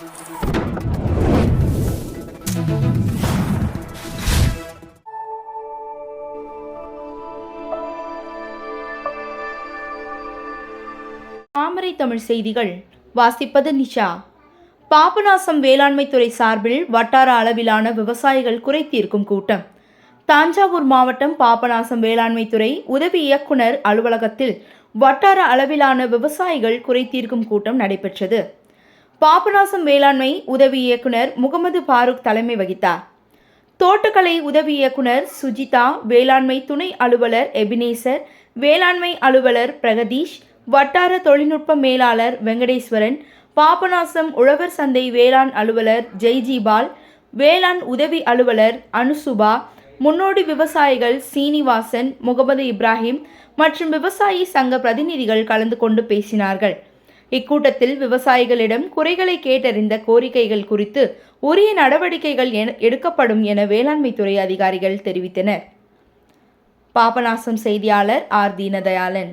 தாமரை தமிழ் செய்திகள். வாசிப்பது நிஷா. பாபநாசம் வேளாண்மைத்துறை சார்பில் வட்டார அளவிலான விவசாயிகள் குறை தீர்க்கும் கூட்டம். தஞ்சாவூர் மாவட்டம் பாபநாசம் வேளாண்மைத்துறை உதவி இயக்குனர் அலுவலகத்தில் வட்டார அளவிலான விவசாயிகள் குறை தீர்க்கும் கூட்டம் நடைபெற்றது. பாபநாசம் வேளாண்மை உதவி இயக்குனர் முகமது ஃபாரூக் தலைமை வகித்தார். தோட்டக்கலை உதவி இயக்குனர் சுஜிதா வேளாண்மை துணை அலுவலர் எபினேசர் வேளாண்மை அலுவலர் பிரகதீஷ் வட்டார தொழில்நுட்ப மேலாளர் வெங்கடேஸ்வரன் பாபநாசம் உழவர் சந்தை வேளாண் அலுவலர் ஜெய்ஜிபால் வேளாண் உதவி அலுவலர் அனுசுபா முன்னோடி விவசாயிகள் சீனிவாசன் முகமது இப்ராஹிம் மற்றும் விவசாயி சங்க பிரதிநிதிகள் கலந்து கொண்டு பேசினார்கள். இக்கூட்டத்தில் விவசாயிகளிடம் குறைகளை கேட்டறிந்த கோரிக்கைகள் குறித்து உரிய நடவடிக்கைகள் எடுக்கப்படும் என வேளாண்மைத்துறை அதிகாரிகள் தெரிவித்தனர். பாபநாசம் செய்தியாளர் ஆர் தீனதயாளன்.